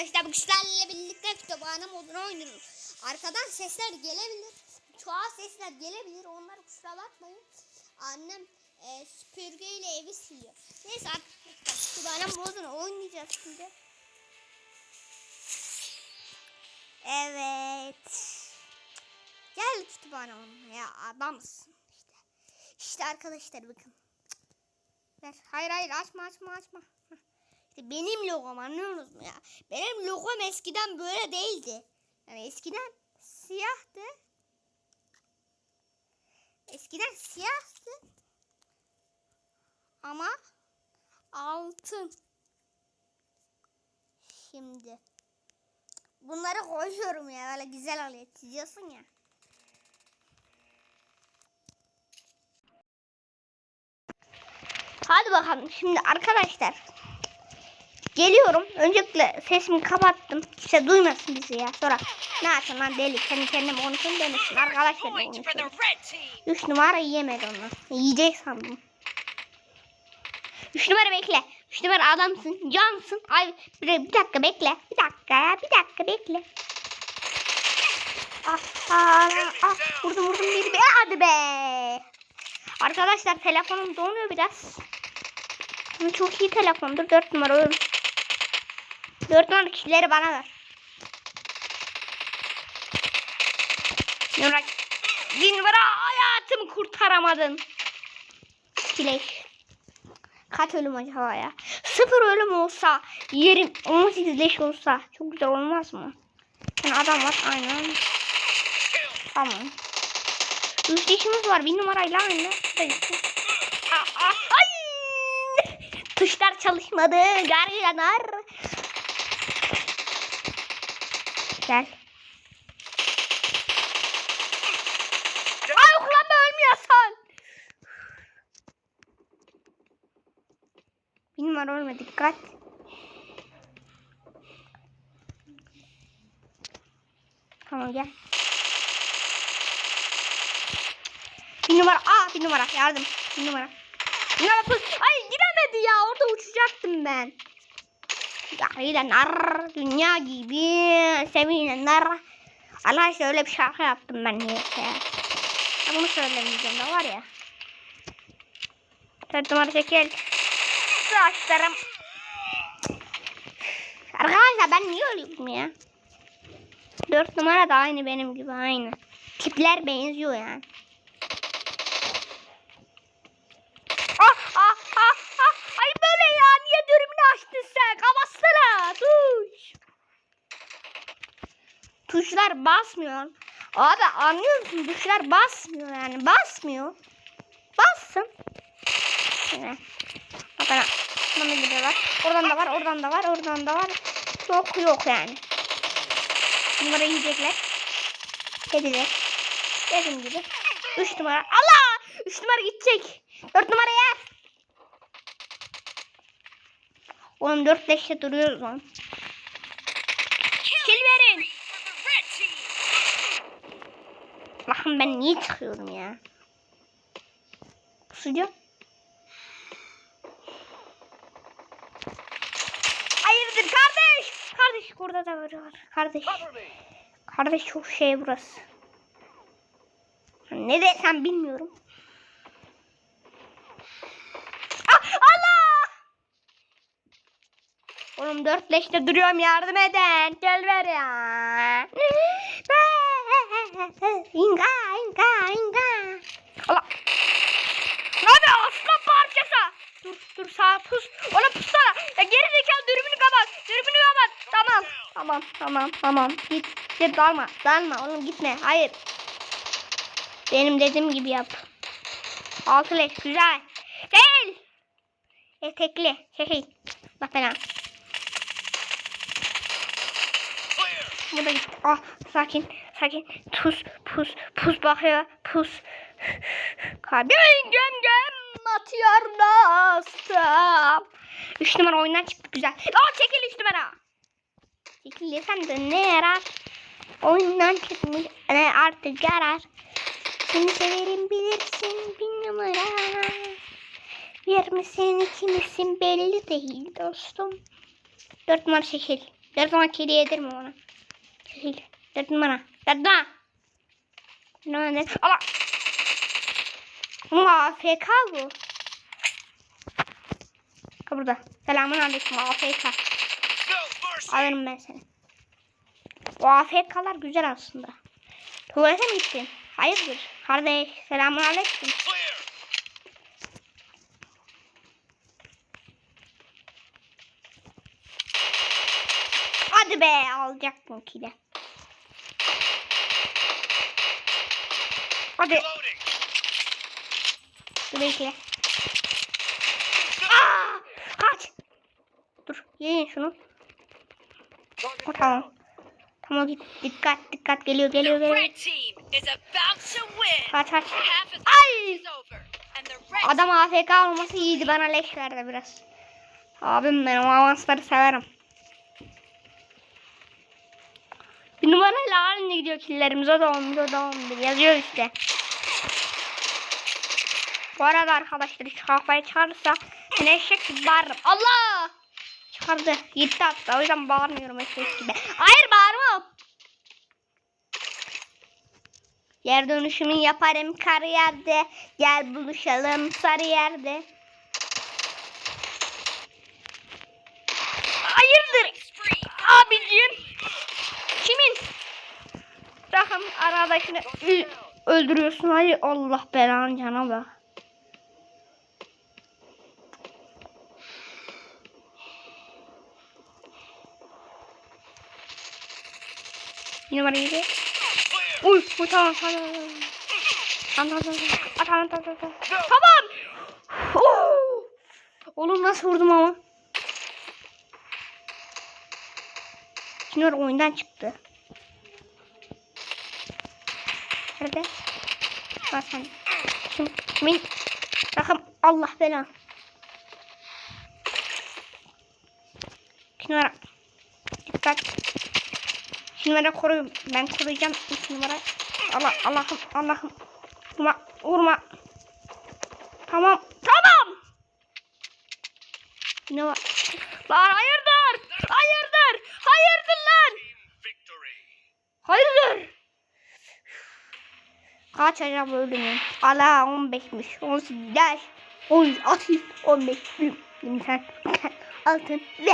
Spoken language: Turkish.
arkadaşlar bu kişilerle birlikte kütüphane modunu oynuyoruz. Arkadan sesler gelebilir. Çoğal sesler gelebilir. Onları kusura bakmayın. Annem e, süpürgeyle evi siliyor. Neyse arkadaşlar kütüphane modunu oynayacağız şimdi. Evet. Gel kütüphane moduna ya adamsın işte. İşte arkadaşlar bakın. Ver. Hayır hayır açma açma açma. İşte benim logom anlıyorsunuz mu ya? Benim logom eskiden böyle değildi. Yani eskiden siyahtı. Eskiden siyahtı. Ama altın. Şimdi bunları koyuyorum ya böyle güzel oluyor. Çiziyorsun ya. Hadi bakalım şimdi arkadaşlar. Geliyorum. Öncelikle sesimi kapattım. Kimse duymasın bizi ya. Sonra ne yapayım lan deli. Kendi kendime konuşayım demesin. Arkadaşlar team. 3 numara yiyemedi onu. Yiyecek sandım. 3 numara bekle. 3 numara adamsın. Cansın. Ay bir, bir dakika bekle. Bir dakika ya. Bir dakika bekle. Ah, ah, ah, vurdum vurdum bir be. Hadi be. Arkadaşlar telefonum donuyor biraz. Çok iyi telefondur. 4 numara oğlum. 4 numara kişileri bana ver. Numara bir numara hayatımı kurtaramadın. Kileş. Kaç ölüm acaba ya? Sıfır ölüm olsa, yerim 18 leş olsa çok güzel olmaz mı? Yani adam var aynen. Tamam. Üç leşimiz var bir numarayla aynı. Ay! Tuşlar çalışmadı. Gar yanar. Gel. Ay kullanma ölmüyorsun. Bir numara ölme dikkat. Tamam gel. Bir numara. Aa bir numara yardım. Bir numara. Bir numara. Ay gidemedi ya orada uçacaktım ben. Yaylanlar dünya gibi sevinenler. Arkadaşlar öyle bir şarkı yaptım ben niyeyse. Ya Bunu söylemeyeceğim de var ya. Dört numara çekil. Saçlarım. Arkadaşlar ben niye ölüyorum ya? Dört numara da aynı benim gibi aynı. Tipler benziyor yani. Ah ah ah ah. Ay böyle ya niye dürümünü açtın sen? Kapatsana. Tuş. Tuşlar basmıyor. Abi anlıyor musun? Tuşlar basmıyor yani. Basmıyor. Bassın. Yine. Bakın. Bana gidiyorlar. Oradan da var, oradan da var, oradan da var. Yok yok yani. Numara yiyecekler. Kediler. Dediğim gibi. 3 numara. Allah! 3 numara gidecek. 4 numaraya. Oğlum 4 leşte duruyoruz lan. Ben niye çıkıyorum ya? Kusacağım. Hayırdır kardeş? Kardeş burada da var. Kardeş. Kardeş çok şey burası. Ne desem bilmiyorum. Ah, Allah! Oğlum dört leşte duruyorum yardım eden. Gel ver ya. İnga inga inga. Allah. Yapıyor aslan parçası? Dur dur sağ pus. Ona pussana. Ya geri zekalı dürbünü kapat. Dürbünü kapat. Tamam. Tamam tamam tamam. Git. Git dalma. Dalma oğlum gitme. Hayır. Benim dediğim gibi yap. Altı leş güzel. Değil. Etekli. Şey. Bak fena. Bu da gitti. Ah sakin sakin. Pus pus pus bakıyor. Pus. Kalbim göm göm atıyor nasıl? Üç numara oyundan çıktı güzel. Aa çekil üç numara. Çekil sen de ne yarar? Oyundan çıkmış ne artık yarar. Seni severim bilirsin bir numara. Bir misin iki misin belli değil dostum. Dört numara çekil. Her zaman kedi yedirme ona. Değil. Dedin bana. Bana. Ne? Allah. Ama AFK bu. Ha burada. Selamun aleyküm AFK. Alırım ben seni. O AFK'lar güzel aslında. Tuvalete mi gittin? Hayırdır? Kardeş selamun aleyküm. Hadi be alacaktım ki de. Hadi dur bekle. Aa, kaç. Dur yiyin şunu. O, tamam. Tamam git. Dikkat dikkat geliyor geliyor geliyor. Kaç kaç. Ay! Adam AFK olması iyiydi bana leş verdi biraz. Abim ben o avansları severim. Bir numarayla halinde gidiyor killerimiz o da 11 o da 11 yazıyor işte. Bu arada arkadaşlar şu kafayı çıkarırsa ben eşek gibi bağırırım. Allah! Çıkardı. Gitti hatta o yüzden bağırmıyorum eşek gibi. Hayır bağırmam. Yer dönüşümü yaparım kar yerde. Gel buluşalım sarı yerde. Hayırdır abicim? Kimin? Bakın aradakini öldürüyorsun. Hayır Allah belanı cana bak. Numara 7. Clear. Uy, uy tamam tamam. Tamam tamam tamam. Tamam tamam tamam. Oğlum nasıl vurdum ama? Junior oyundan çıktı. Nerede? Kim? Kimin? Bakın Allah belanı. Junior. Dikkat. Junior'ı koruyun. Ben koruyacağım ilk numara. Allah Allah'ım Allah'ım. Vurma vurma. Tamam tamam. Ne var? Lan hayırdır? Hayırdır? Hayırdır lan? Hayırdır? Kaç acaba öldüm Ala 15'miş. 18 yaş. 13, 6, 15, 20, 20, altın ve